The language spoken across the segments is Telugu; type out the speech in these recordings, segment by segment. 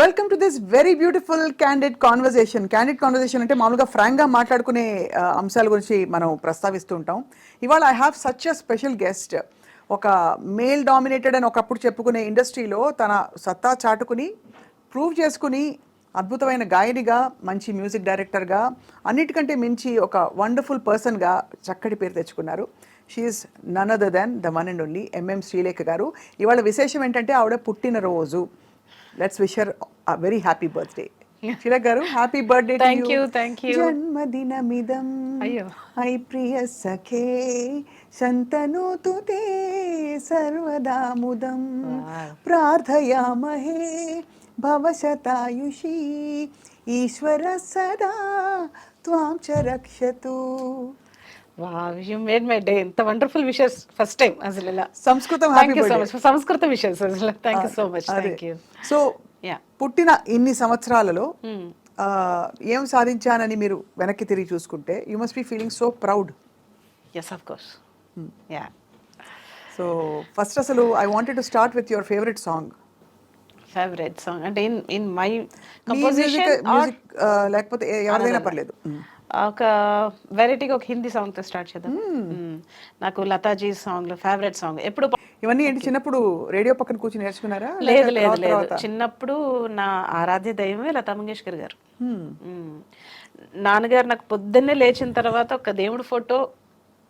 Welcome to this very beautiful candid conversation candid conversation అంటే మామూలుగా ఫ్రాంక్గా మాట్లాడుకునే అంశాల గురించి మనం ప్రస్తావిస్తూ ఉంటాం. ఇవాళ I have such a special guest ఒక మేల్ డామినేటెడ్ అని ఒకప్పుడు చెప్పుకునే ఇండస్ట్రీలో తన సత్తా చాటుకుని ప్రూవ్ చేసుకుని అద్భుతమైన గాయనిగా మంచి మ్యూజిక్ డైరెక్టర్గా అన్నిటికంటే మించి ఒక వండర్ఫుల్ పర్సన్గా చక్కటి పేరు తెచ్చుకున్నారు. She's nun other than the one and only MM Srilekha garu ఇవాళ విశేషం ఏంటంటే ఆవిడ పుట్టినరోజు. Let's wish her very happy birthday Srilekha garu happy birthday Thank you, thank you. జన్మదినమిదం అయ్యో. ఐ ప్రియ సఖే శంతనోతు తే సర్వదాముదం Wow. ప్రార్థయామహే భవశతాయుషీ ఈశ్వర సదా త్వాం చ రక్షతు wow you made my day ఎంత వండర్ఫుల్ విషెస్ ఫస్ట్ టైం అసలు ఇలా సంస్కృతం thank happy you so birthday. Much సంస్కృత విషెస్ అసలు థ్యాంక్ యూ సో మచ్ అదే. థ్యాంక్ యూ సో యా పుట్టిన ఇన్ని సంవత్సరాలలో Hmm. ఏం సాధించానని మీరు వెనక్కి తిరిగి చూసుకుంటే you must be feeling so proud yes of course yeah so first అసలు I wanted to start with your favourite song favourite song అంటే in in my composition music లేకపోతే ఎవరిదైనా పర్లేదు. Hmm. ఒక వెరైటీగా ఒక హిందీ సాంగ్తో స్టార్ట్ చేద్దాం. Mm. నాకు లతాజీ సాంగ్ ఫేవరెట్ సాంగ్ ఎప్పుడు ఇవన్నీ ఏంటి? చిన్నప్పుడు రేడియో పక్కన కూర్చొని నేర్చుకున్నారా? లేదు లేదు లేదు? చిన్నప్పుడు నా ఆరాధ్య దైవమే లతా మంగేష్కర్ గారు. Hmm. నాన్నగారు నాకు పొద్దున్నే లేచిన తర్వాత ఒక దేవుడి ఫోటో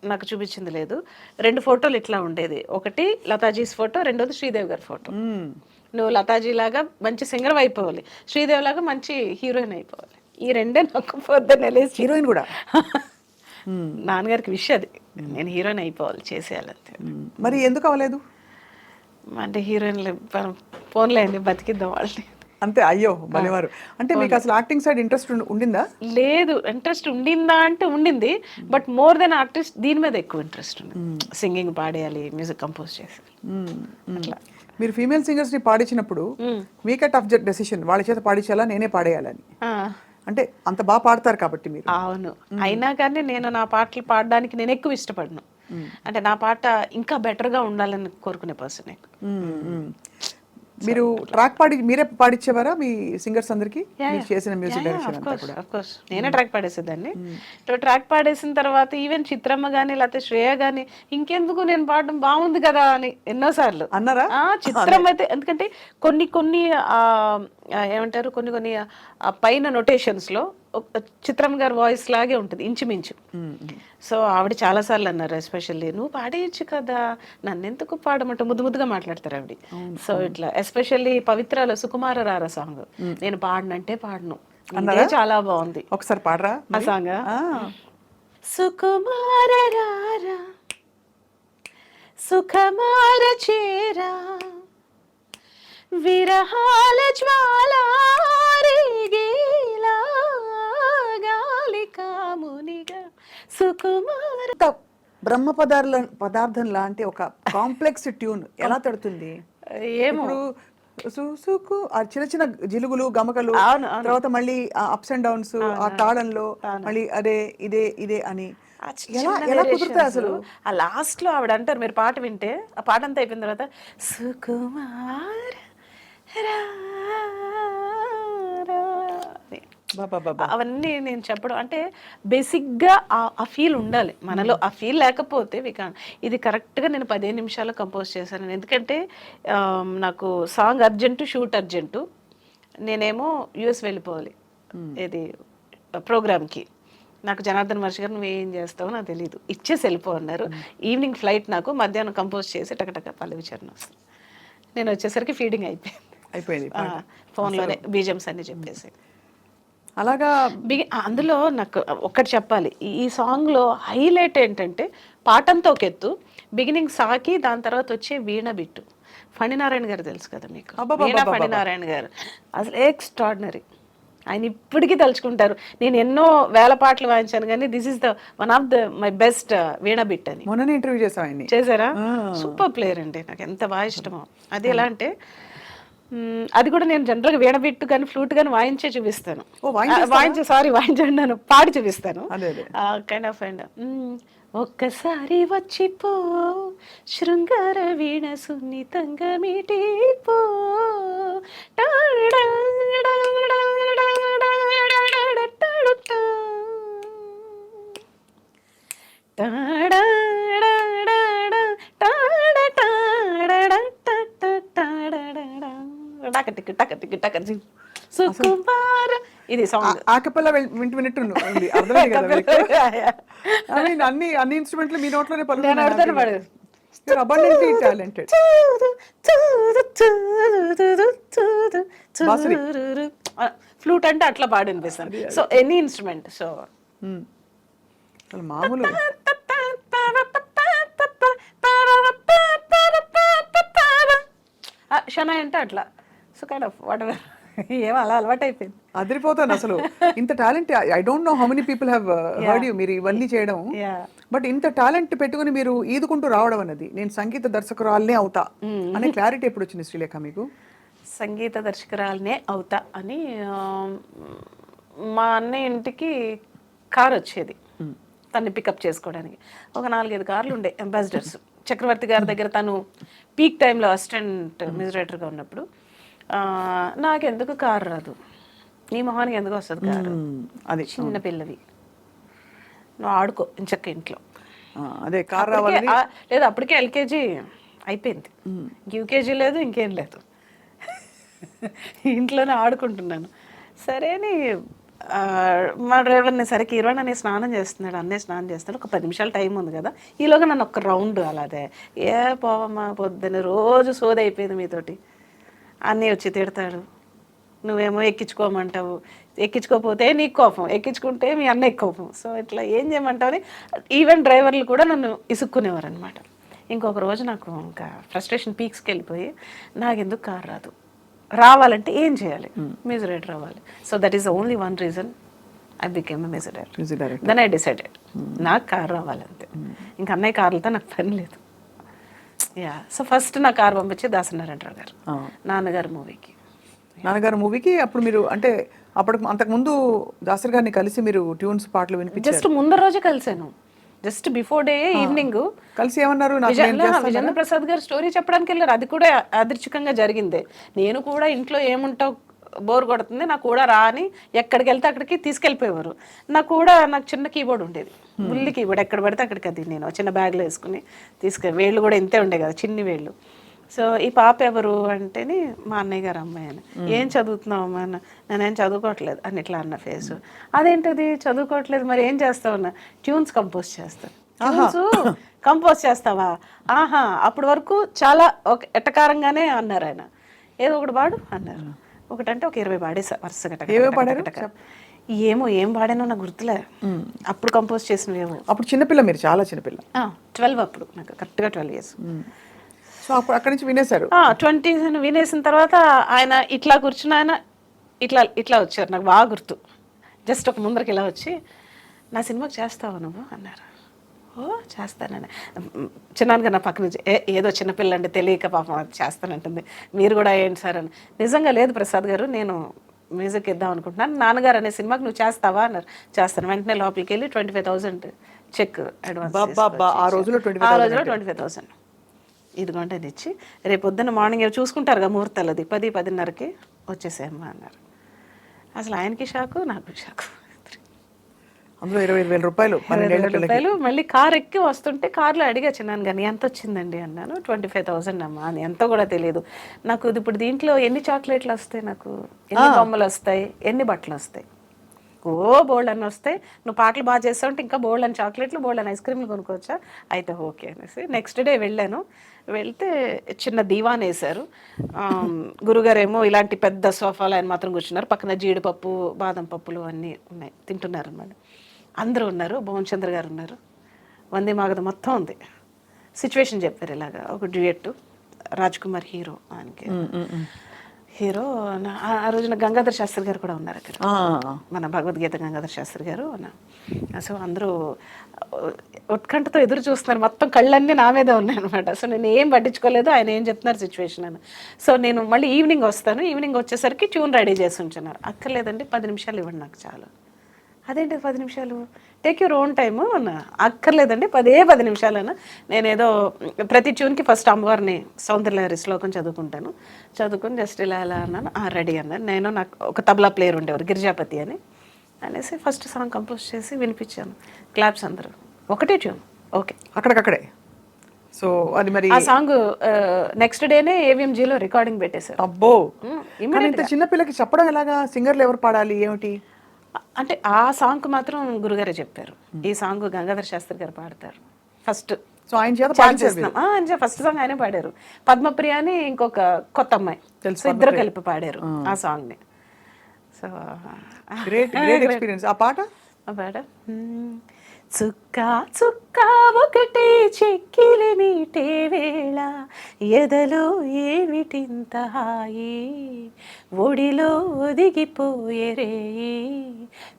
నాకు చూపించింది లేదు. రెండు ఫోటోలు ఇట్లా ఉండేది. ఒకటి లతాజీస్ ఫోటో రెండోది శ్రీదేవి గారి ఫోటో. Hmm. నువ్వు లతాజీ లాగా మంచి సింగర్ అయిపోవాలి. శ్రీదేవి లాగా మంచి హీరోయిన్ అయిపోవాలి. ఈ రెండే నాకు పొద్దున్నే లేచి హీరోయిన్ కూడా? నాన్నగారికి విషయం అది. నేను హీరోయిన్ అయిపోవాలి చేసేయాలంతే. మరి ఎందుకు అవ్వలేదు? అంటే హీరోయిన్లు ఫోన్లేండి బతికిద్దాం వాళ్ళని. అంతే అయ్యో భలేవారు. అంటే మీకు అసలు యాక్టింగ్ సైడ్ ఇంట్రెస్ట్ ఉండిందా? లేదు ఇంట్రెస్ట్ ఉండిందా అంటే ఉండింది బట్ మోర్ దెన్ ఆర్టిస్ట్ దీని మీద ఎక్కువ ఇంట్రెస్ట్ ఉంది. సింగింగ్ పాడేయాలి మ్యూజిక్ కంపోజ్ చేసి. మీరు ఫీమేల్ సింగర్స్ని పాడించినప్పుడు మీకే టఫ్ డెసిషన్ వాళ్ళ చేత పాడించాలా నేనే పాడేయాలని. అంటే అంత బాగా పాడతారు కాబట్టి మీరు. అవును. అయినా కానీ నేను నా పాటలు పాడడానికి నేను ఎక్కువ ఇష్టపడను. అంటే నా పాట ఇంకా better గా ఉండాలని కోరుకునే పర్సన్. మీరు ట్రాక్ పాడి మీరే పాడిచ్చేవారా? మీ సింగర్స్ అందరికి? చేసిన మ్యూజిక్ డైరెక్షన్ నేనే ట్రాక్ పాడేసేదాన్ని. ట్రాక్ పాడేసిన తర్వాత ఈవెన్ చిత్రమ్మ కానీ లేకపోతే శ్రేయ కానీ ఇంకెందుకు నేను పాడడం బాగుంది కదా అని ఎన్నోసార్లు. అన్నారా? ఆ చిత్రం అయితే ఎందుకంటే కొన్ని కొన్ని ఏమంటారు కొన్ని కొన్ని ఆ పైన నొటేషన్స్లో ఒక చిత్రం గారి వాయిస్ లాగే ఉంటుంది ఇంచుమించు. సో ఆవిడ చాలా సార్లు అన్నారు ఎస్పెషల్లీ నువ్వు పాడేయచ్చు కదా నన్ను ఎందుకు పాడమంటే ముద్దు ముద్దుగా మాట్లాడతారు ఆవిడ. సో ఇట్లా ఎస్పెషల్లీ పవిత్రాలో సుకుమార రార సాంగ్ నేను పాడనంటే పాడను. చాలా బాగుంది. ఒకసారి పాడరా ఆ సాంగ్. సుకుమార రారా సుఖమార చేరా విరహాల జ్వాల సుకుమార బ్రహ్మ పదార్థ పదార్థం లాంటి ఒక కాంప్లెక్స్ ట్యూన్ ఎలా తడుతుంది? ఏమో. సుసుకు ఆ చిన్న చిన్న జిలుగులు గమకలు. తర్వాత మళ్ళీ అప్స్ అండ్ డౌన్స్ ఆ తాళంలో మళ్ళీ అదే ఇదే ఇదే అని. అసలు? ఆ లాస్ట్లో ఆవిడ అంటారు మీరు పాట వింటే ఆ పాట అంతా అయిపోయిన తర్వాత సుకుమార అవన్నీ నేను చెప్పడం అంటే బేసిక్గా ఆ ఫీల్ ఉండాలి. మనలో ఆ ఫీల్ లేకపోతే వి కాన్ ఇది కరెక్ట్గా నేను పదిహేను నిమిషాలు కంపోజ్ చేశాను. ఎందుకంటే నాకు సాంగ్ అర్జెంటు షూట్ అర్జెంటు. నేనేమో యుఎస్ వెళ్ళిపోవాలి. ఇది ప్రోగ్రామ్కి. నాకు జనార్దన్ వర్ష గారు నువ్వు ఏం చేస్తావో నాకు తెలియదు ఇచ్చేసి వెళ్ళిపో అన్నారు. ఈవినింగ్ ఫ్లైట్ నాకు మధ్యాహ్నం కంపోజ్ చేసి టకటక పల్లవి చరణ్ వస్తుంది. నేను వచ్చేసరికి ఫీడింగ్ అయిపోయింది. అయిపోయింది ఫోన్లోనే బీజమ్స్ అన్ని చెప్పేసి. అలాగా బిగి అందులో నాకు ఒక్కటి చెప్పాలి. ఈ- సాంగ్లో హైలైట్ ఏంటంటే పాటంతా ఒక ఎత్తు బిగినింగ్ సాకి దాని తర్వాత వచ్చే వీణ బిట్టు. ఫణినారాయణ గారు తెలుసు కదా మీకు. వీణ ఫణినారాయణ గారు. అసలు ఎక్స్ట్రాడినరీ. ఆయన ఇప్పటికీ తలుచుకుంటారు. నేను ఎన్నో వేల పాటలు వాయించాను కానీ this is the one of the my best veena bit అని. మొన్ననే ఇంటర్వ్యూ చేసాం ఆయన్ని. చేశారా. సూపర్ ప్లేయర్ అండి. నాకు ఎంత బాగా ఇష్టమో. అది ఎలా అంటే అది కూడా నేను జనరల్గా వీణబిట్టు కానీ ఫ్లూట్ కానీ వాయించే చూపిస్తాను? వాయించే సారీ వాయించండి పాడి చూపిస్తాను. కైండ్ ఆఫ్ అండ్ ఒక్కసారి వచ్చిపో శృంగార వీణ సున్నితంగా మీటిపో. సుకుమార ఇది సాంగ్ ఆకపల్ల వింటూ విన్నట్టు ఉంది. కదా అన్ని అన్ని ఇన్స్ట్రుమెంట్లు మీ నోట్లోనే నేను అడుగుతాను వాడు అబండెంట్లీ టాలెంటెడ్ బాసురి. ఫ్లూట్ అంటే అట్లా పాడి అనిపిస్తాను సో ఎనీ ఇన్స్ట్రుమెంట్ సో మామూలు షనాయ్ అంటే అట్లా so kind of whatever ఏమో అలా అలవాటు అయిపోయింది అదిరిపోతాను అసలు. ఇంత talent I don't know how many people have heard you మీరు ఇవన్నీ చేయడం. బట్ ఇంత టాలెంట్ పెట్టుకుని మీరు ఈదుకుంటూ రావడం అన్నది నేను సంగీత దర్శకురాలనే అవుతా అనే క్లారిటీ ఎప్పుడు వచ్చింది శ్రీలేఖ మీకు? సంగీత దర్శకురాలనే అవుతా అని మా అన్నయ్య ఇంటికి కార్ వచ్చేది. తన్ని పికప్ చేసుకోవడానికి. ఒక నాలుగైదు కార్లు ఉండే అంబాసిడర్స్ చక్రవర్తి గారి దగ్గర తను పీక్ టైంలో అసిస్టెంట్ మ్యూజిరేటర్గా ఉన్నప్పుడు ఆ, నాకెందుకు కారు రాదు. నీ మొహానికి ఎందుకు వస్తుంది కారు. అది చిన్న పిల్లవి. నువ్వు ఆడుకో ఇంచక్క ఇంట్లో. అదే కార్ ఆ, లేదు అప్పటికే ఎల్కేజీ అయిపోయింది. యూకేజీ లేదు ఇంకేం లేదు. ఇంట్లోనే ఆడుకుంటున్నాను. సరే అని మా డ్రైవర్ని సరే కిరణ్ అనే స్నానం చేస్తున్నాడు అన్నే స్నానం చేస్తున్నాడు. ఒక పది నిమిషాలు టైం ఉంది కదా. ఈలోగా నన్ను ఒక రౌండ్ అలాదే ఏ పోవమ్మా పొద్దున్న రోజు సోది అయిపోయింది మీతోటి. అన్నీ వచ్చి తిడతాడు. నువ్వేమో ఎక్కించుకోమంటావు. ఎక్కించుకోకపోతే నీకు కోపం. ఎక్కించుకుంటే మీ అన్నయ్య కోపం. సో ఇట్లా ఏం చేయమంటావు ఈవెన్ డ్రైవర్లు కూడా నన్ను ఇసుక్కునేవారు అనమాట ఇంకొక రోజు నాకు ఇంకా ఫ్రస్ట్రేషన్ పీక్స్కి వెళ్ళిపోయి నాకు ఎందుకు కార్ రాదు. రావాలంటే ఏం చేయాలి? మ్యూజిరేటర్ రావాలి. So that is only one reason I became director then I decided నాకు కార్ రావాలంతే. ఇంకా అన్నయ్య కార్లతో నాకు పని లేదు. యా సో ఫస్ట్ నా కార్ పంపించి దాసనారాయణరావు గారు. నాన్నగారు మూవీకి. నాన్నగారు మూవీకి అప్పుడు మీరు అంటే అప్పటికి అంతకు ముందు దాసరి గారిని కలిసి మీరు ట్యూన్స్ పాటలు వినిపించారు. జస్ట్ ముందర రోజే కలిసాను. Just before day evening. కలిసి ఏమన్నారు? విజేంద్ర ప్రసాద్ గారు స్టోరీ చెప్పడానికి వెళ్ళారు. అది కూడా అదృచ్ఛికంగా జరిగింది. నేను కూడా ఇంట్లో ఏముంటావు బోర్ కొడుతుంది నాకు కూడా రా అని ఎక్కడికి వెళ్తే అక్కడికి తీసుకెళ్ళిపోయేవారు. నాకు కూడా నాకు చిన్న కీబోర్డ్ ఉండేది. బుల్లి కీబోర్డ్ ఎక్కడ పడితే అక్కడికి అది నేను చిన్న బ్యాగ్లో వేసుకుని తీసుకె వేళ్ళు కూడా ఇంతే ఉండే కదా చిన్ని వేళ్ళు. సో ఈ పాప ఎవరు అంటేని మా అన్నయ్య గారు అమ్మాయి అని. ఏం చదువుతున్నావు అమ్మా అన్న? నేనేం చదువుకోవట్లేదు అని ఇట్లా అన్న ఫేస్. అదేంటది? చదువుకోవట్లేదు మరి ఏం చేస్తావు అన్న? ట్యూన్స్ కంపోజ్ చేస్తాను కంపోజ్ చేస్తావా? ఆహా అప్పటి వరకు చాలా ఒక ఎట్టకారంగానే అన్నారు ఆయన. ఏదో ఒకటి పాడు అన్నారు. ఒకటంటే ఒక ఇరవై పాడేసా వరుసగా టక పాడారు? ఏమో ఏం పాడానో నాకు గుర్తులే. అప్పుడు కంపోజ్ చేసినవేమో అప్పుడు చిన్నపిల్ల మీరు చాలా చిన్నపిల్ల. ట్వెల్వ్ అప్పుడు నాకు కరెక్ట్గా ట్వెల్వ్ ఇయర్స్ సో అప్పుడు అక్కడి నుంచి వినేశారు? ట్వంటీ వినేసిన తర్వాత ఆయన ఇట్లా కూర్చుని ఆయన ఇట్లా ఇట్లా వచ్చారు నాకు బాగా గుర్తు. జస్ట్ ఒక ముందరికి ఇలా వచ్చి నా సినిమాకి చేస్తావా నువ్వు? అన్నారు. ఓ చేస్తానని. చిన్నానుగా నా పక్క నుంచి "ఏ, ఏదో చిన్నపిల్ల అంటే తెలియక పాపం అది చేస్తానంటుంది. మీరు కూడా ఏంటి సార్ అని. నిజంగా లేదు ప్రసాద్ గారు నేను మ్యూజిక్ ఇద్దాం అనుకుంటున్నాను. నాన్నగారు అనే సినిమాకి నువ్వు చేస్తావా అన్నారు. చేస్తాను. వెంటనే లోపలికి వెళ్ళి twenty five thousand cheque advance ఆ రోజులో 25,000 ఆ రోజులో ట్వంటీ ఫైవ్ థౌసండ్. ఇదిగోండి అది ఇచ్చి రేపు పొద్దున్న మార్నింగ్ చూసుకుంటారు కదా ముహూర్తాలు అది పది పదిన్నరకి వచ్చేసేమ్మా అన్నారు. అసలు ఆయనకి షాకు నాకు షాకు. అందులో ఇరవై ఐదు వేల రూపాయలు రూపాయలు. మళ్ళీ కార్ ఎక్కి వస్తుంటే కార్లో అడిగా చిన్నాను కానీ ఎంత వచ్చిందండి? అన్నాను. ట్వంటీ ఫైవ్ థౌసండ్ అమ్మా అని ఎంత కూడా తెలియదు. నాకు ఇది ఇప్పుడు దీంట్లో ఎన్ని చాక్లెట్లు వస్తాయి నాకు? ఎన్ని బొమ్మలు వస్తాయి? ఎన్ని బట్టలు వస్తాయి? ఓ బోల్డ్ అని వస్తాయి నువ్వు పాటలు బాగా చేస్తావు అంటే ఇంకా బోల్డ్ అని చాక్లెట్లు బోల్డ్ అని ఐస్ క్రీమ్లు కొనుక్కోవచ్చా? అయితే ఓకే అనేసి నెక్స్ట్ డే వెళ్ళాను. వెళ్తే చిన్న దీవాన్ వేశారు. గురుగారేమో ఇలాంటి పెద్ద సోఫాలు ఆయన మాత్రం కూర్చున్నారు. పక్కన జీడిపప్పు బాదం పప్పులు అన్నీ ఉన్నాయి. తింటున్నారు అనమాట అందరూ ఉన్నారు భువన్ చంద్ర గారు ఉన్నారు. వందే మాగద మొత్తం ఉంది. సిచ్యువేషన్ చెప్పారు ఇలాగా. ఒక డ్యూయట్ రాజ్ కుమార్ హీరో ఆయనకి హీరో ఆ- రోజున గంగాధర్ శాస్త్రి గారు కూడా ఉన్నారు అక్కడ. మన భగవద్గీత గంగాధర్ శాస్త్రి గారు సో అందరూ ఉత్కంఠతో ఎదురు చూస్తున్నారు. మొత్తం కళ్ళన్నీ నా మీద ఉన్నాయి అనమాట సో నేను ఏం పట్టించుకోలేదు ఆయన ఏం చెప్తున్నారు సిచ్యువేషన్ అని. సో నేను మళ్ళీ ఈవినింగ్ వస్తాను. ఈవినింగ్ వచ్చేసరికి ట్యూన్ రెడీ చేసి ఉంచున్నారు. అక్కర్లేదండి పది నిమిషాలు ఇవ్వండి నాకు చాలు. అదేంటి పది నిమిషాలు? టేక్ యూర్ ఓన్ టైమ్ అక్కర్లేదండి పదే పది నిమిషాలైనా నేనేదో ప్రతి ట్యూన్కి ఫస్ట్ అమ్మవారిని సౌందర్య శ్లోకం చదువుకుంటాను. చదువుకుని జస్ట్ ఇలా ఇలా అన్నాను. రెడీ అన్నాను నేను నాకు ఒక తబలా ప్లేయర్ ఉండేవారు గిరిజాపతి అని. అనేసి ఫస్ట్ సాంగ్ కంపోజ్ చేసి వినిపించాను. క్లాప్స్ అందరూ. ఒకటే ట్యూన్ ఓకే అక్కడికక్కడే. సో అది మరి ఆ సాంగ్ నెక్స్ట్ డేనే ఏవిఎంజీలో రికార్డింగ్ పెట్టేశారు. అబ్బో! ఇంత చిన్న పిల్లకి చెప్పడం ఎలాగా? సింగర్లు ఎవరు పాడాలి? ఏమిటి? అంటే ఆ సాంగ్ మాత్రం గురుగారే చెప్పారు. ఈ సాంగ్ గంగాధర శాస్త్రి గారు పాడతారు. ఫస్ట్ సో ఆయన చేత ఫస్ట్ సాంగ్ ఆయనే పాడారు. పద్మప్రియ అని ఇంకొక కొత్త అమ్మాయి. తెలుసు, ఇద్దరు కలిపి పాడారు ఆ. సాంగ్ని సో గ్రేట్ గ్రేట్ ఎక్స్పీరియన్స్ ఆ పాట? ఆ పాట. చుక్క చుక్క ఒకటే చెక్కిలి మీటే వేళ. ఎదలో ఏమిటింత హాయి? ఒడిలో ఒదిగిపోయే రేయి.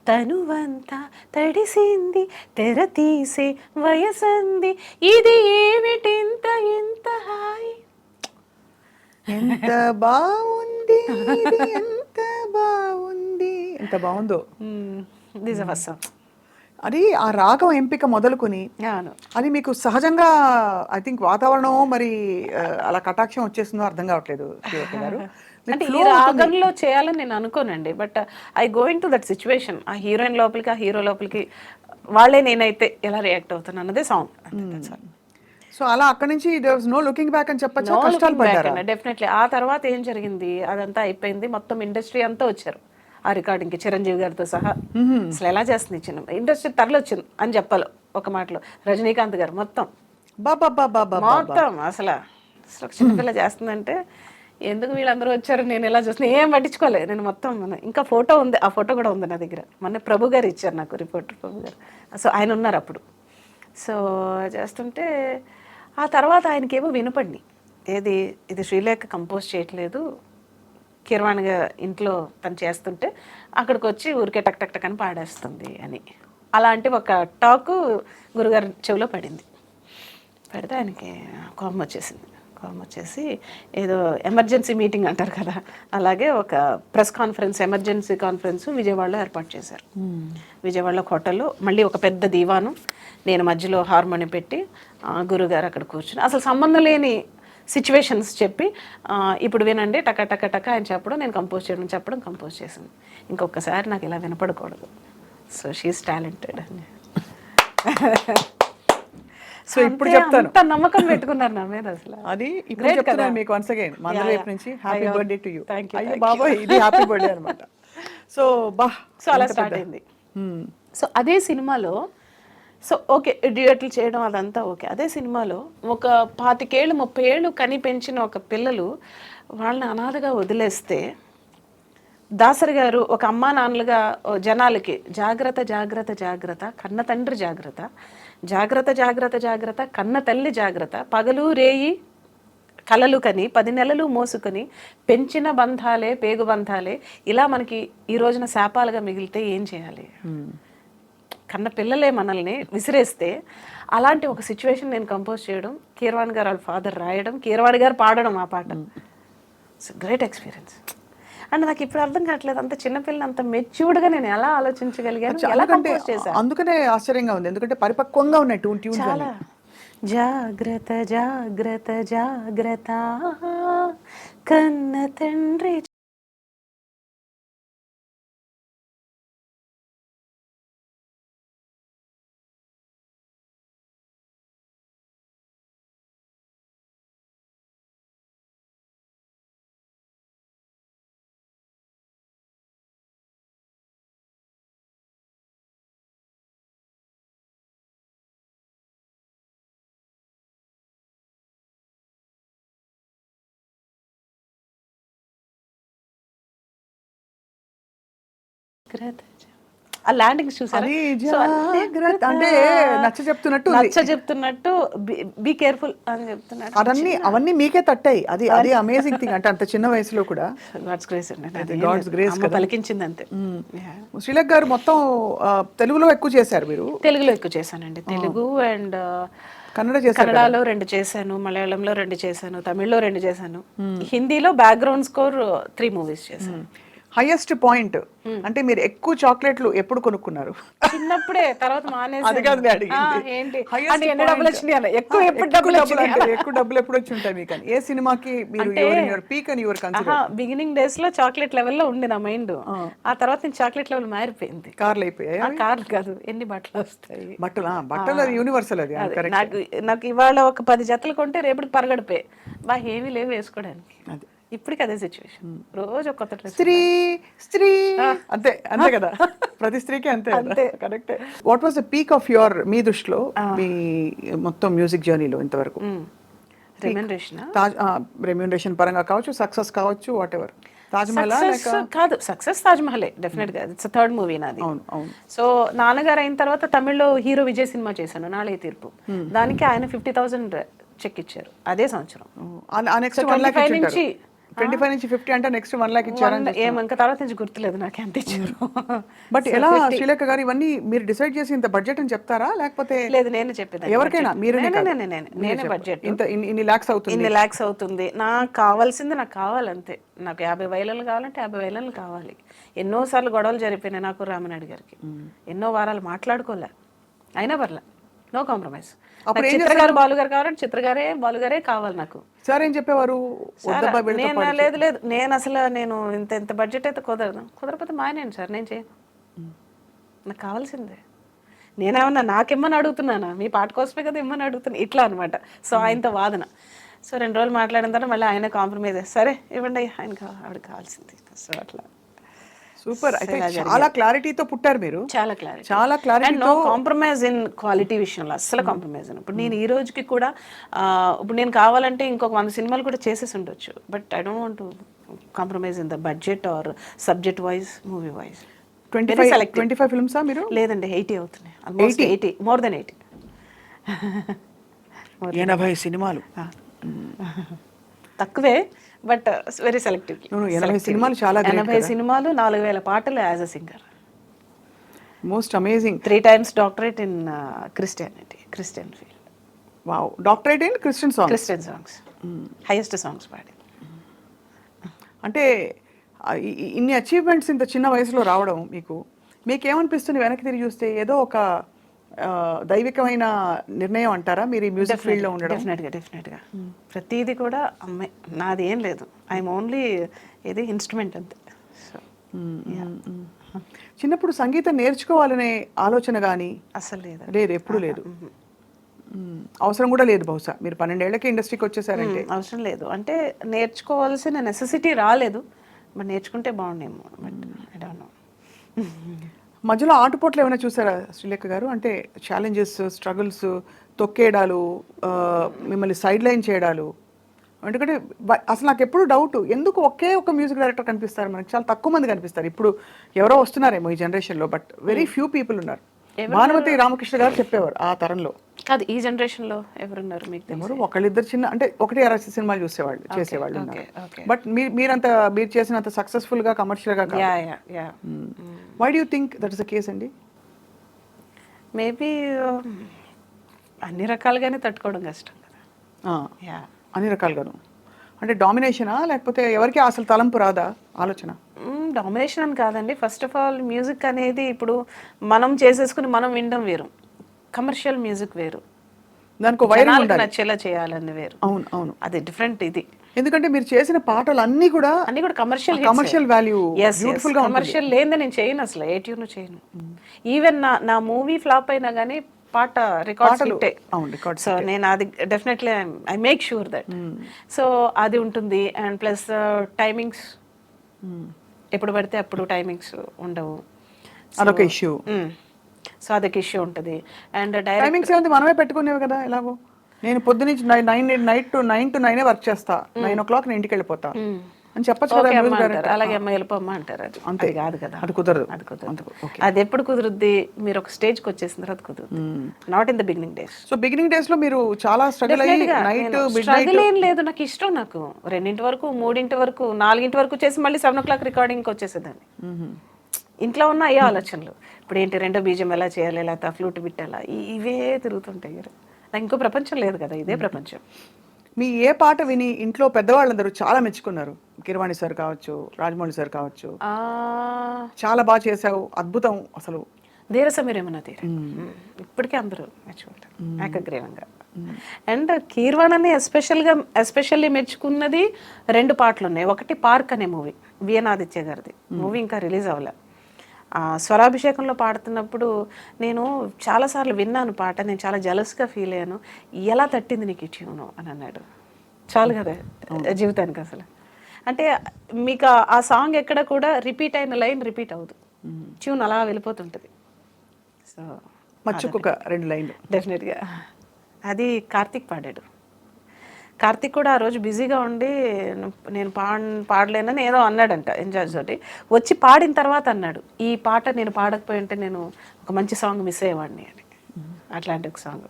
తనువంతా తడిసింది తెర తీసే వయసంది. ఇది ఏమిటింత ఇంత హాయి? ఎంత బాగుంది ఎంత బాగుంది ఎంత బాగుందో దిస్ ఫస్ట్ సాంగ్ అది ఆ రాగం ఎంపిక మొదలుకొని అది మీకు సహజంగా ఐ థింక్ వాతావరణం మరి అలా కటాక్షం వచ్చేస్తుందో అర్థం కావట్లేదు గారు. అంటే ఈ. రాగంలో చేయాలని నేను అనుకోనండి but I going to that situation ఆ హీరోయిన్ లోపలికి ఆ హీరో లోపలికి వాళ్ళే నేనైతే ఎలా రియాక్ట్ అవుతాను అన్నదే సాంగ్ సో అలా అక్కడి నుంచి there was no looking back అని చెప్పచ్చా? కష్టాలు పడ్డారా? డెఫినెట్లీ ఆ తర్వాత ఏం జరిగింది? అదంతా అయిపోయింది. మొత్తం ఇండస్ట్రీ అంతా వచ్చారు. ఆ రికార్డింగ్కి చిరంజీవి గారితో సహా. అసలు ఎలా చేస్తుంది చిన్న ఇండస్ట్రీ తరలొచ్చింది అని చెప్పాలి ఒక మాటలో. రజనీకాంత్ గారు మొత్తం. మొత్తం అసలు అసలు చిన్నపిల్ల చేస్తుందంటే ఎందుకు వీళ్ళందరూ వచ్చారు? నేను ఎలా చూస్తున్నా? ఏం పట్టించుకోలేదు నేను మొత్తం మన- ఇంకా ఫోటో ఉంది. ఆ ఫోటో కూడా ఉంది నా దగ్గర. మొన్న ప్రభు గారు ఇచ్చారు నాకు రిపోర్టర్ ప్రభు గారు. సో ఆయన ఉన్నారు అప్పుడు. సో చేస్తుంటే ఆ తర్వాత ఆయనకేమో వినపడి ఏది? ఇది శ్రీలేఖ కంపోజ్ చేయట్లేదు. కిరవాణిగా ఇంట్లో తను చేస్తుంటే అక్కడికి వచ్చి ఊరికే టక్ టక్ టక్ అని పాడేస్తుంది అని. అలాంటి ఒక టాకు గురుగారి చెవిలో పడింది. పెడితే ఆయనకి కోపం వచ్చేసింది. కోపం వచ్చేసి ఏదో ఎమర్జెన్సీ మీటింగ్ అంటారు కదా అలాగే ఒక ప్రెస్ కాన్ఫరెన్స్ ఎమర్జెన్సీ కాన్ఫరెన్స్ విజయవాడలో ఏర్పాటు చేశారు. విజయవాడలో ఒక హోటల్లో మళ్ళీ ఒక పెద్ద దీవాను నేను మధ్యలో హార్మోని పెట్టి గురుగారు అక్కడ కూర్చుని అసలు సంబంధం లేని సిచ్యువేషన్స్ చెప్పి ఇప్పుడు వినండి టక టక టక ఆయన చెప్పడం నేను కంపోజ్ చేయడం చెప్పడం కంపోజ్ చేసింది. ఇంకొకసారి నాకు ఇలా వినపడకూడదు. సో షీఈస్ టాలెంటెడ్ అని. సో ఇప్పుడు చెప్తాను. అంత నమ్మకం పెట్టుకున్నారు నా మీద అసలు. అది ఇప్పుడు చెప్తున్నాను? మీకు వన్స్ అగైన్ మందల వైపు. నుంచి హ్యాపీ బర్త్డే టు యూ అయ్యో బాబాయ్ ఇది హ్యాపీ బర్త్డే అనమాట సో బా సో అలా స్టార్ట్ అయింది. సో అదే సినిమాలో సో ఓకే డ్యూయట్లు చేయడం అదంతా ఓకే. అదే సినిమాలో ఒక పాతికేళ్ళు ముప్పై ఏళ్ళు కని పెంచిన ఒక పిల్లలు వాళ్ళని అనాథగా వదిలేస్తే దాసరి గారు ఒక అమ్మా నాన్నలుగా జనాలకి జాగ్రత్త జాగ్రత్త జాగ్రత్త కన్న తండ్రి జాగ్రత్త జాగ్రత్త జాగ్రత్త జాగ్రత్త కన్న తల్లి జాగ్రత్త పగలు రేయి కలలు కని పది నెలలు మోసుకొని పెంచిన బంధాలే పేగు బంధాలే ఇలా మనకి ఈ రోజున శాపాలుగా మిగిలితే ఏం చేయాలి? కన్న పిల్లలే మనల్ని విసిరేస్తే అలాంటి ఒక సిచ్యువేషన్ నేను కంపోజ్ చేయడం కీరవాణి గారు వాళ్ళ ఫాదర్ రాయడం కీరవాణి గారు పాడడం ఆ పాట. ఇట్స్ గ్రేట్ ఎక్స్పీరియన్స్ అండ్ నాకు ఇప్పుడు అర్థం కావట్లేదు అంత చిన్నపిల్లని అంత మెచ్యూర్డ్గా నేను ఎలా ఆలోచించగలిగాను ఎలా ఎందుకంటే కంపోజ్ చేశాను అందుకనే ఆశ్చర్యంగా ఉంది ఎందుకంటే పరిపక్వంగా ఉన్నాయి ట్యూన్ చాలా. జాగ్రత్త జాగ్రత్త జాగ్రత్త. కన్న తండ్రి జాగ్రత్త ఆ So, జాగ్రత్త. అంటే నచ్చ చెప్తున్నట్టు. నచ్చ చెప్తున్నట్టు బీ కేర్ఫుల్ అని చెప్తున్నాడు అవన్నీ అవన్నీ మీకే తట్టాయి. అది అది అమేజింగ్ థింగ్ అంటే అంత చిన్న వయసులో కూడా. గాడ్స్ గ్రేస్ అండి. grace అమ్మ పలికించింది అంతే. శ్రీలేఖ గారు మొత్తం తెలుగులో ఎక్కువ చేశారు మీరు? తెలుగులో ఎక్కువ చేశానండి. తెలుగు అండ్ కన్నడ కన్నడలో రెండు చేశాను మలయాళంలో రెండు చేశాను తమిళ్ళో రెండు చేశాను. హిందీలో బ్యాక్గ్రౌండ్ స్కోర్ త్రీ మూవీస్ చేశాను. హైయెస్ట్ పాయింట్ అంటే మీరు ఎక్కువ చాక్లెట్లు ఎప్పుడు కొనుక్కున్నారు? చిన్నప్పుడే తర్వాత మానేసి అది కాదు. ఏంటి? ఎక్కువ ఎప్పుడు డబ్బులు ఎక్కువ డబ్బులు ఎప్పుడు వచ్చి ఉంటాయి మీకు? ఏ సినిమాకి మీరు యువర్ పీక్ అని యువర్ కన్సిడర్ బిగినింగ్ డేస్లో చాక్లెట్ లెవెల్లో ఉంది నా మైండ్ ఆ. తర్వాత నేను చాక్లెట్ లెవెల్ మారిపోయింది. కార్లు అయిపోయాయి? కార్లు కాదు ఎన్ని బట్టలు వస్తాయి? బట్టలు? బట్టలు అది యూనివర్సల్ అది నాకు నాకు ఇవాళ ఒక పది జతలు కొంటే రేపటికి పరగడిపోయి బా ఏమీ లేవు వేసుకోవడానికి. అది. ఇప్పటికి అదే సిచ్యువేషన్ రోజు ఒక స్త్రీ స్త్రీ. అంతే అంతే కదా. ప్రతి స్త్రీకి అంతే కదా. కరెక్టే what was the peak of your మీ దృష్టిలో మీ మొత్తం మ్యూజిక్ జర్నీలో ఇంతవరకు? రెమ్యూనరేషన్ రెమ్యూనరేషన్ పరంగా కావచ్చు సక్సెస్ కావచ్చు వాట్ ఎవర్ కాదు సక్సెస్ తాజ్ మహలే డెఫినెట్గా ఇట్స్ థర్డ్ మూవీ నాది. సో నాన్నగారు అయిన తర్వాత తమిళ్ళో హీరో విజయ్ సినిమా చేశాను నాళే తీర్పు. దానికి ఆయన ఫిఫ్టీ థౌసండ్ చెక్ ఇచ్చారు అదే సంవత్సరం. ఆ నెక్స్ట్ వన్ లాక్ 25 నుంచి, ట్వంటీ ఫైవ్ నుంచి ఫిఫ్టీ అంటే నెక్స్ట్ వన్ లాక్ ఇచ్చారు One- ఏం ఇంకా తర్వాత నుంచి గుర్తులేదు నాకు ఎంత ఇచ్చారు. బట్ ఎలా శ్రీలేఖ గారు ఇవన్నీ మీరు డిసైడ్ చేసి ఇంత బడ్జెట్ అని చెప్తారా? లేకపోతే లేదు నేను చెప్పేది ఎవరికైనా? కాదు. నేనే బడ్జెట్ ఇంత ఇన్ని- లాక్స్ అవుతుంది. ఇన్ని ల్యాక్స్ అవుతుంది. నాకు కావాల్సింది నాకు కావాలంతే. నాకు యాభై వేలలు కావాలంటే యాభై వేలలు కావాలి. ఎన్నోసార్లు గొడవలు జరిగిపోయినాయి నాకు రామనాయుడు గారికి. ఎన్నో వారాలు మాట్లాడుకోలే. అయినా పర్లే. నో కాంప్రమైజ్ చిత్రగారు బాలుగారు కావాలంటే చిత్రగారే బాలుగారే కావాలి నాకు. సార్ ఏం చెప్పేవారు? నేను లేదు లేదు. నేను అసలు నేను ఇంత ఇంత బడ్జెట్ అయితే కుదరదు. కుదరకపోతే మానేయండి సార్? నేను చేయను. నాకు కావాల్సిందే. నేనేమన్నా నాకేమని అడుగుతున్నానా? మీ పాట కోసమే కదా ఇమ్మని అడుగుతున్నా? ఇట్లా అనమాట సో ఆయనతో వాదన. సో రెండు రోజులు మాట్లాడిన తర్వాత మళ్ళీ ఆయన కాంప్రమైజ్ సరే ఇవ్వండి ఆయన ఆవిడ కావాల్సింది. సో అట్లా. సూపర్. అయితే చాలా క్లారిటీతో పుట్టారు మీరు. చాలా క్లారిటీ చాలా clarity no compromise in quality విషయంలో అస్సలు కాంప్రమైజ్ ఇప్పుడు నేను ఈ రోజుకి కూడా ఇప్పుడు నేను కావాలంటే ఇంకొక వంద సినిమాలు కూడా చేసేసి ఉండొచ్చు. But I don't want compromise in the budget or subject wise movie wise twenty five twenty five ఫిల్మ్సా మీరు? లేదండి ఎయిటీ అవుతున్నాయి. Almost eighty more than eighty ఎనభై సినిమాలు. తక్కువే. బట్ వెరీ సెలెక్టివ్ ఎనభై సినిమాలు చాలా ఎనభై సినిమాలు నాలుగు వేల పాటలు as a singer most amazing three times doctorate in Christianity Christian field wow doctorate in Christian song Christian songs highest songs పాడి. అంటే ఇన్ని అచీవ్మెంట్స్ ఇంత చిన్న వయసులో రావడం మీకు మీకేమనిపిస్తుంది వెనక్కి తిరిగి చూస్తే? ఏదో ఒక దైవికమైన నిర్ణయం అంటారా? మీరు ఈ మ్యూజిక్ ఫీల్డ్లో ఉండడం? డెఫినెట్గా డెఫినెట్గా ప్రతిదీ కూడా అమ్మాయి నాది ఏం లేదు. ఐఎమ్ ఓన్లీ ఇది ఇన్స్ట్రుమెంట్ అంతే. సో చిన్నప్పుడు సంగీతం నేర్చుకోవాలనే ఆలోచన కానీ అసలు లేదు. లేదు ఎప్పుడు లేదు. అవసరం కూడా లేదు బహుశా. మీరు పన్నెండేళ్ళకి ఇండస్ట్రీకి వచ్చేసారంటే. అవసరం లేదు. అంటే నేర్చుకోవాల్సిన నెసెసిటీ రాలేదు బట్ నేర్చుకుంటే బాగుండేమో. బట్ ఐ డోంట్ నో మధ్యలో ఆటుపోట్లు ఏమైనా చూసారా శ్రీలేఖ గారు? అంటే ఛాలెంజెస్ స్ట్రగుల్స్ తొక్కేయడాలు మిమ్మల్ని సైడ్ లైన్ చేయడాలు. ఎందుకంటే అసలు నాకు ఎప్పుడు డౌట్ ఎందుకు ఒకే ఒక మ్యూజిక్ డైరెక్టర్ కనిపిస్తారు? మనకి చాలా తక్కువ మంది కనిపిస్తారు. ఇప్పుడు ఎవరో వస్తున్నారేమో ఈ జనరేషన్లో బట్ వెరీ ఫ్యూ పీపుల్ ఉన్నారు. భానుమతి రామకృష్ణ గారు చెప్పేవారు ఆ తరంలో. కాదు ఈ జనరేషన్లో ఎవరున్నారు మీకు ఎవరు ఒకళ్ళిద్దరు చిన్న అంటే ఒకటి అర సినిమాలు చూసేవాళ్ళు చేసేవాళ్ళు బట్ మీరు మీరంత మీరు చేసినంత సక్సెస్ఫుల్గా కమర్షియల్గా yeah yeah. Yeah why do think that is the case అండి? మేబీ అన్ని రకాలుగానే తట్టుకోవడం కష్టం కదా. అన్ని రకాలుగాను. అంటే డామినేషనా లేకపోతే ఎవరికి అసలు తలంపు రాదా? ఆలోచన. డామినేషన్ అని కాదండి. ఫస్ట్ ఆఫ్ ఆల్ మ్యూజిక్ అనేది ఇప్పుడు మనం చేసేసుకుని మనం వినడం వేరు. కమర్షియల్ మ్యూజిక్ వేరు. దానికి వైరల్ నచ్చేలా చేయాలని వేరు. అవును అవును. అది డిఫరెంట్ ఇది. ఎందుకంటే మీరు చేసిన పాటలు అన్నీ కూడా అన్ని కూడా కమర్షియల్ కమర్షియల్ వాల్యూ బ్యూటిఫుల్గా కమర్షియల్ లేదని నేను చేయను అసలు ఏ ట్యూన్ చేయను. ఈవెన్ నా నా మూవీ ఫ్లాప్ అయినా కానీ పాట రికార్డ్స్ అవును రికార్డ్ సో నేను అది definitely I make sure that so అది ఉంటుంది. అండ్ ప్లస్ టైమింగ్స్ ఎప్పుడు పడితే అప్పుడు టైమింగ్స్ ఉండవు. అదొక ఇష్యూ సో అదొక ఇష్యూ ఉంటుంది. అండ్ టైమింగ్స్ ఏముంది? మనమే పెట్టుకునేవి కదా ఎలాగో? నేను పొద్దునుంచి nine night to nine to నైనే work చేస్తా. నైన్ ఓ క్లాక్ నేను ఇంటికి వెళ్ళిపోతా. అని చెప్పచ్చు కదా. అలాగే అమ్మ వెళ్ళిపోమ్మ అంటారు అది. అంతే. కాదు కదా. అది కుదరదు. అది కుదరదు. అది ఎప్పుడు కుదురుద్ది? మీరు ఒక స్టేజ్కి వచ్చేసిన తర్వాత కుదురుద్ది. Not in the beginning days so beginning డేస్లో మీరు చాలా స్ట్రగుల్ అయ్యి నైట్ స్ట్రగుల్ ఏం లేదు. నాకు ఇష్టం నాకు. రెండింటి వరకు మూడింటి వరకు నాలుగింటి వరకు చేసి మళ్ళీ సెవెన్ ఓ క్లాక్ రికార్డింగ్కి వచ్చేసేదాన్ని. ఇంట్లో ఉన్న అయ్యే ఆలోచనలు. ఇప్పుడు ఏంటి రెండో బీజం ఎలా చేయాలి లేకపోతే ఫ్లూట్ బిట్ ఎలా? ఈ- ఇవే తిరుగుతుంటాయి. నాకు ఇంకో ప్రపంచం లేదు కదా ఇదే ప్రపంచం. మీ ఏ పాట విని ఇంట్లో పెద్దవాళ్ళందరూ చాలా మెచ్చుకున్నారు. కిరవాణి సార్ కావచ్చు రాజమౌళి సార్ కావచ్చు. చాలా బాగా చేశావు. అద్భుతం అసలు. ధీర సమీరేమన్నా తీర? ఇప్పటికే అందరూ మెచ్చుకుంటారు ఏకగ్రీవంగా. అండ్ కీర్వాణని ఎస్పెషల్గా ఎస్పెషల్లీ మెచ్చుకున్నది రెండు పాటలు ఉన్నాయి ఒకటి పార్క్ అనే మూవీ విఎనాదిత్య గారిది. మూవీ ఇంకా రిలీజ్ అవ్వలే. స్వరాభిషేకంలో పాడుతున్నప్పుడు నేను చాలాసార్లు విన్నాను పాట నేను చాలా జలస్గా ఫీల్ అయ్యాను. ఎలా తట్టింది నీకు ఈ ట్యూను అని అన్నాడు. చాలు కదా జీవితానికి అసలు. అంటే మీకు ఆ- సాంగ్ ఎక్కడ కూడా రిపీట్ అయిన లైన్ రిపీట్ అవ్వదు. ట్యూన్ అలా వెళ్ళిపోతుంటుంది. సో మచ్చుకొక రెండు లైన్లు. డెఫినెట్గా అది కార్తీక్ పాడాడు. కార్తీక్ కూడా ఆ రోజు బిజీగా ఉండి నేను పా పాడలేనని ఏదో అన్నాడంట ఎంజాయ్ తోటి. వచ్చి పాడిన తర్వాత అన్నాడు ఈ పాట నేను పాడకపోయి ఉంటే నేను ఒక మంచి సాంగ్ మిస్ అయ్యేవాడిని అని. అట్లాంటి ఒక సాంగ్.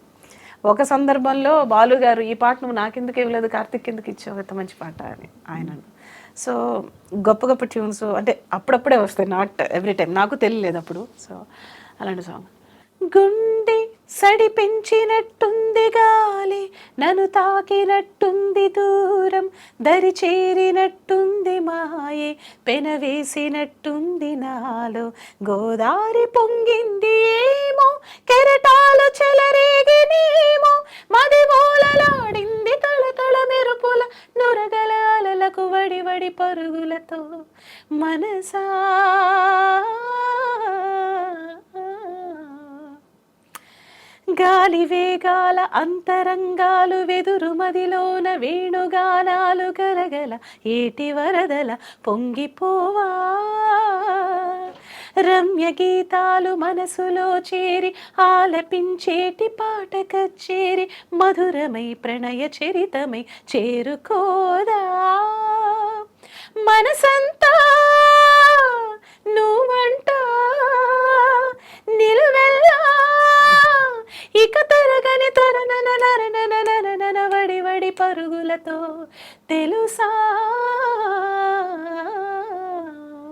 ఒక సందర్భంలో బాలు గారు ఈ పాట నువ్వు నాకెందుకు ఇవ్వలేదు కార్తీక్ ఎందుకు ఇచ్చావు ఎంత మంచి పాట అని ఆయన సో గొప్ప గొప్ప ట్యూన్స్ అంటే అప్పుడప్పుడే వస్తాయి నాట్ ఎవ్రీ టైం నాకు తెలియలేదు అప్పుడు. సో అలాంటి సాంగ్. గుండె సడి పెంచినట్టుంది గాలి నన్ను తాకినట్టుంది దూరం దరి చేరినట్టుంది మాయే పెనవేసినట్టుంది నాలో. గోదారి పొంగింది ఏమో కెరటాలు చెలరేగినేమో మది మూలలాడింది తళతళ మెరుపుల నురగలాలకు వడి వడి పరుగులతో. మనసా గాలి వేగాల అంతరంగాలు వెదురు మదిలోన వేణుగానాలు కలగల ఏటి వరదల పొంగిపోవా? రమ్య గీతాలు మనసులో చేరి ఆలపించేటి పాట కచ్చేరి మధురమై ప్రణయ చరితమై చేరుకోదా? మనసంతా నువ్వంటా నిలువెల్లా ఇక తరగని తరనన వడి వడి పరుగులతో తెలుసా?